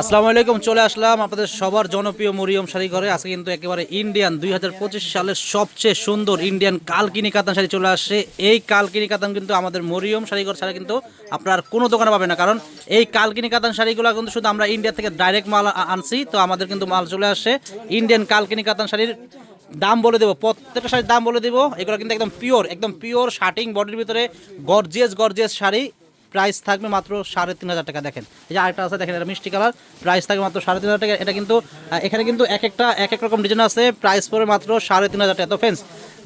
আসসালামু আলাইকুম, চলে আসলাম আপনাদের সবার জনপ্রিয় মরিয়ম শাড়ি ঘরে। আজকে কিন্তু একেবারে ইন্ডিয়ান দুই হাজার পঁচিশ সালের সবচেয়ে সুন্দর ইন্ডিয়ান কালকিনি কাতান শাড়ি চলে আসছে। এই কালকিনি কাতান কিন্তু আমাদের মরিয়ম শাড়িঘর ছাড়া কিন্তু আপনার কোনো দোকানে পাবেন না। কারণ এই কালকিনি কাতান শাড়িগুলো কিন্তু শুধু আমরা ইন্ডিয়া থেকে ডাইরেক্ট মাল আনছি, তো আমাদের কিন্তু মাল চলে আসছে ইন্ডিয়ান কালকিনি কাতান শাড়ির দাম বলে দেবো, প্রত্যেকটা শাড়ির দাম বলে দেবো। এগুলো কিন্তু একদম পিওর একদম পিওর শার্টিং বডির ভিতরে গর্জিয়াস গর্জিয়াস শাড়ি। প্রাইস থাকবে মাত্র সাড়ে তিন হাজার টাকা, দেখেন। এই যে আরেকটা আছে, দেখেন, এটা মিষ্টি কালার প্রাইস থাকবে মাত্র সাড়ে তিন হাজার টাকা। এটা কিন্তু এখানে কিন্তু এক একটা, এক এক রকম ডিজাইন আছে প্রাইস পড়বে মাত্র সাড়ে তিন হাজার টাকা। তো ফ্রেন্ডস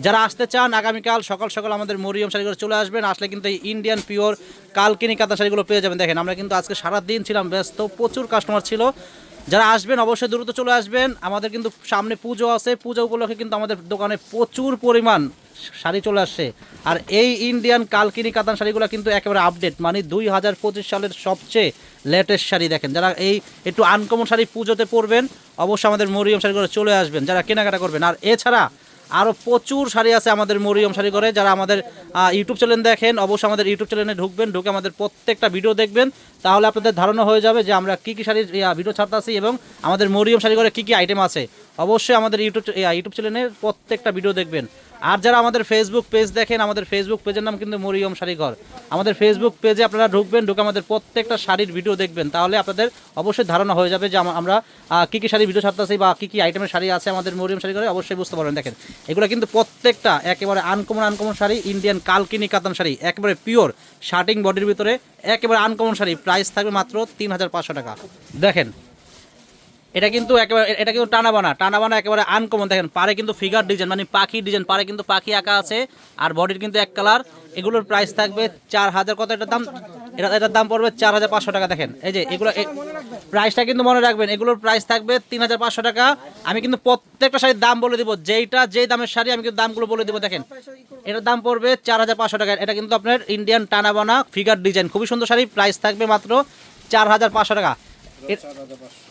যারা আসতে চান আগামীকাল, সকাল সকাল আমাদের মরিয়ম শাড়িগুলো চলে আসবেন, আসলে কিন্তু এই ইন্ডিয়ান পিওর কালকিনি কাতা শাড়িগুলো পেয়ে যাবেন। দেখেন, আমরা কিন্তু আজকে সারা দিন ছিলাম ব্যস্ত, প্রচুর কাস্টমার ছিল। যারা আসবেন অবশ্যই দ্রুত চলে আসবেন। আমাদের কিন্তু সামনে পুজো আছে। পুজো উপলক্ষে কিন্তু আমাদের দোকানে প্রচুর পরিমাণ শাড়ি চলে আসছে। আর এই ইন্ডিয়ান কালকিনি কাতান শাড়িগুলো কিন্তু একেবারে আপডেট মানে দুই হাজার পঁচিশ সালের সবচেয়ে লেটেস্ট শাড়ি দেখেন। যারা এই একটু আনকমন শাড়ি পুজোতে পরবেন, অবশ্যই আমাদের মরিয়ম শাড়িগুলো চলে আসবেন। যারা কেনাকাটা করবেন। আর এছাড়া আরও প্রচুর শাড়ি আছে আমাদের মরিয়ম শাড়ি করে যারা আমাদের ইউটিউব চ্যানেল দেখেন, অবশ্যই আমাদের ইউটিউব চ্যানেলে ঢুকবেন, ঢুকে আমাদের প্রত্যেকটা ভিডিও দেখবেন। তাহলে আপনাদের ধারণা হয়ে যাবে যে আমরা কী কী শাড়ির ভিডিও ছাড়তেছি এবং আমাদের মরিয়ম শাড়ি করে কী কী আইটেম আছে। অবশ্যই আমাদের ইউটিউব ইউটিউব চ্যানেলের প্রত্যেকটা ভিডিও দেখবেন। আর যারা আমাদের ফেসবুক পেজ দেখেন, আমাদের ফেসবুক পেজের নাম কিন্তু মরিয়ম শাড়িঘর। আমাদের ফেসবুক পেজে আপনারা ঢুকবেন, ঢুকে আমাদের প্রত্যেকটা শাড়ির ভিডিও দেখবেন। তাহলে আপনাদের অবশ্যই ধারণা হয়ে যাবে যে আমরা কী কী শাড়ির ভিডিও ছাড়তেছি বা কী কী আইটেমের শাড়ি আছে আমাদের মরিয়ম শাড়ি ঘরে অবশ্যই বুঝতে পারবেন। দেখেন, এগুলো কিন্তু প্রত্যেকটা একেবারে uncommon uncommon sari Indian Kalkini katan sari, একেবারে পিওর শার্টিং বডির ভিতরে একেবারে আনকমন শাড়ি। প্রাইস থাকবে মাত্র তিন হাজার পাঁচশো টাকা। দেখেন এটা কিন্তু একেবারে এটা কিন্তু টানা বানা টানা বানা একেবারে আনকমন দেখেন, পারে কিন্তু ফিগার ডিজাইন মানে পাখি ডিজাইন পারে কিন্তু পাখি আঁকা আছে, আর বডির কিন্তু এক কালার এগুলোর প্রাইস থাকবে চার হাজার, কত এটার দাম? এটা, এটার দাম পড়বে চার হাজার পাঁচশো টাকা, দেখেন, এই যে এগুলো প্রাইসটা কিন্তু মনে রাখবেন, এগুলোর প্রাইস থাকবে তিন হাজার পাঁচশো টাকা, আমি কিন্তু প্রত্যেকটা শাড়ির দাম বলে দিব, যেইটা, যেই দামের শাড়ি, আমি কিন্তু দামগুলো বলে দিব, দেখেন, এটার দাম পড়বে চার হাজার পাঁচশো টাকা, এটা কিন্তু আপনার ইন্ডিয়ান টানা বানা ফিগার ডিজাইন খুবই সুন্দর শাড়ি প্রাইস থাকবে মাত্র চার হাজার পাঁচশো টাকা।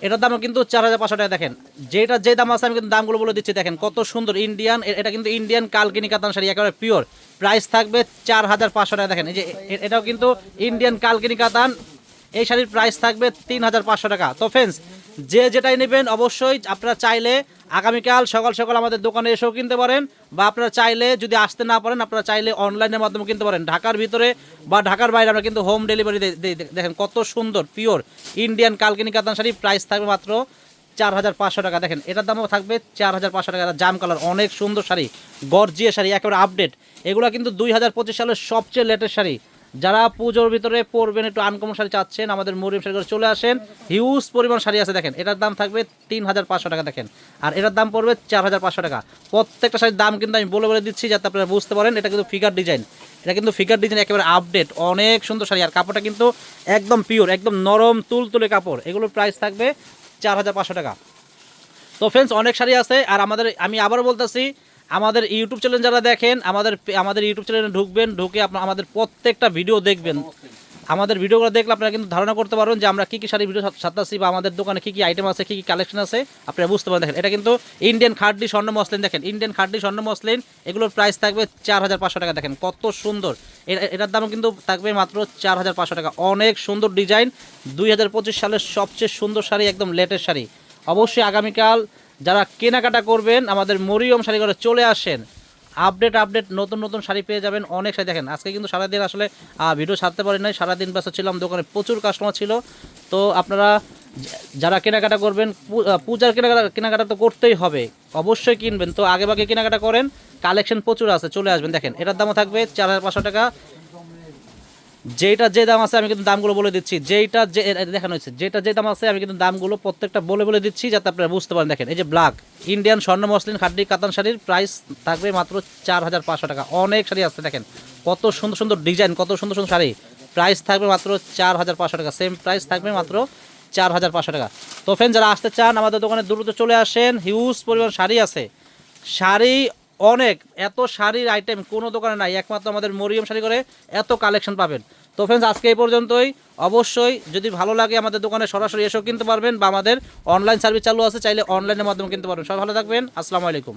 এটার দামও কিন্তু চার হাজার পাঁচশো টাকা। দেখেন যেটা যে দাম আছে আমি কিন্তু দামগুলো বলে দিচ্ছি। দেখেন কত সুন্দর ইন্ডিয়ান এটা কিন্তু ইন্ডিয়ান কালকিনি কাতান শাড়ি একেবারে পিওর প্রাইস থাকবে চার হাজার পাঁচশো টাকা। দেখেন এই যে এটাও কিন্তু ইন্ডিয়ান কালকিনি কাতান। এই শাড়ির প্রাইস থাকবে তিন হাজার পাঁচশো টাকা। তো ফ্রেন্ডস যে যেটাই নেবেন অবশ্যই আপনারা চাইলে আগামীকাল সকাল সকাল আমাদের দোকানে এসেও কিনতে পারেন বা আপনারা চাইলে যদি আসতে না পারেন, আপনারা চাইলে অনলাইনের মাধ্যমে কিনতে পারেন। ঢাকার ভিতরে বা ঢাকার বাইরে আমরা কিন্তু হোম ডেলিভারি দেখেন কত সুন্দর পিওর ইন্ডিয়ান কালকিনি কাতান শাড়ি। প্রাইস থাকবে মাত্র চার হাজার পাঁচশো টাকা। দেখেন, এটার দামও থাকবে চার হাজার পাঁচশো টাকা। জাম কালার অনেক সুন্দর শাড়ি গর্জিয়া শাড়ি, একেবারে আপডেট এগুলো কিন্তু দুই হাজার পঁচিশ সালের সবচেয়ে লেটেস্ট শাড়ি। যারা পুজোর ভিতরে পরবেন, একটু আনকমন শাড়ি চাচ্ছেন, আমাদের মরিম শাড়ি চলে আসেন। হিউজ পরিমাণ শাড়ি আছে, দেখেন। এটার দাম থাকবে তিন হাজার পাঁচশো টাকা, দেখেন। আর এটার দাম পড়বে চার হাজার পাঁচশো টাকা। প্রত্যেকটা শাড়ির দাম কিন্তু আমি বলে বলে দিচ্ছি, যাতে আপনারা বুঝতে পারেন, এটা কিন্তু ফিগার ডিজাইন এটা কিন্তু ফিগার ডিজাইন একেবারে আপডেট অনেক সুন্দর শাড়ি। আর কাপড়টা কিন্তু একদম পিওর একদম নরম তুলতুলে কাপড়। এগুলোর প্রাইস থাকবে চার হাজার পাঁচশো টাকা। তো ফ্রেন্ডস অনেক শাড়ি আছে, আর আমাদের, আমি আবারও বলতেছি আমাদের ইউটিউব চ্যানেল যারা দেখেন, আমাদের আমাদের ইউটিউব চ্যানেলে ঢুকবেন, ঢুকে আপনার আমাদের প্রত্যেকটা ভিডিও দেখবেন। আমাদের ভিডিওগুলো দেখলে আপনারা কিন্তু ধারণা করতে পারবেন যে আমরা কী কী শাড়ি ভিডিও সাতাশি বা আমাদের দোকানে কী কী আইটেম আছে, কী কী কালেকশন আছে, আপনারা বুঝতে পারেন দেখেন, এটা কিন্তু ইন্ডিয়ান খাড্ডি স্বর্ণ মসলিন, দেখেন ইন্ডিয়ান খাড্ডি স্বর্ণ মসলিন, এগুলোর প্রাইস থাকবে চার হাজার পাঁচশো টাকা, দেখেন, কত সুন্দর। এটার দাম কিন্তু থাকবে মাত্র চার হাজার পাঁচশো টাকা। অনেক সুন্দর ডিজাইন দুই হাজার পঁচিশ সালের সবচেয়ে সুন্দর শাড়ি, একদম লেটেস্ট শাড়ি। অবশ্যই আগামীকাল যারা কেনাকাটা করবেন, আমাদের মরিয়ম শাড়ি ঘরে চলে আসেন। আপডেট আপডেট, নতুন নতুন শাড়ি পেয়ে যাবেন, অনেক শাড়ি দেখেন। আজকে কিন্তু সারাদিন আসলে ভিডিও ছাড়তে পারি নাই। সারাদিন ব্যস্ত ছিলাম, দোকানে প্রচুর কাস্টমার ছিল। তো আপনারা যারা কেনাকাটা করবেন পূজার কেনাকাটা কেনাকাটা তো করতেই হবে। অবশ্যই কিনবেন। তো আগে ভাগে কেনাকাটা করেন, কালেকশন প্রচুর আছে, চলে আসবেন। দেখেন, এটার দামও থাকবে চার হাজার পাঁচশো টাকা। যেটা যে দাম আছে, আমি কিন্তু দামগুলো বলে দিচ্ছি। যেটা যে দেখানো হয়েছে যেটা যে দাম আছে, আমি কিন্তু দামগুলো প্রত্যেকটা বলে বলে দিচ্ছি, যাতে আপনারা বুঝতে পারেন। দেখেন, এই যে ব্ল্যাক ইন্ডিয়ান স্বর্ণ, মসলিন খাড্ডি কাতান শাড়ির প্রাইস থাকবে মাত্র চার হাজার পাঁচশো টাকা। অনেক শাড়ি আছে, দেখেন, কত সুন্দর সুন্দর ডিজাইন কত সুন্দর সুন্দর শাড়ি। প্রাইস থাকবে মাত্র চার হাজার পাঁচশো টাকা সেম প্রাইস থাকবে মাত্র চার হাজার পাঁচশো টাকা। তো ফ্রেন্ড যারা আসতে চান, আমাদের দোকানে দ্রুত চলে আসেন। হিউজ পরিমাণ শাড়ি আছে। শাড়ি অনেক, এত শাড়ির আইটেম কোনো দোকানে নাই, একমাত্র আমাদের মরিয়ম শাড়ি করে এত কালেকশন পাবেন। তো ফ্রেন্ডস আজকে এই পর্যন্তই। অবশ্যই যদি ভালো লাগে আমাদের দোকানে, সরাসরি এসেও কিনতে পারবেন, বা আমাদের অনলাইন সার্ভিস চালু আছে, চাইলে অনলাইনের মাধ্যমে কিনতে পারবেন। সবাই ভালো থাকবেন, আসসালামু আলাইকুম।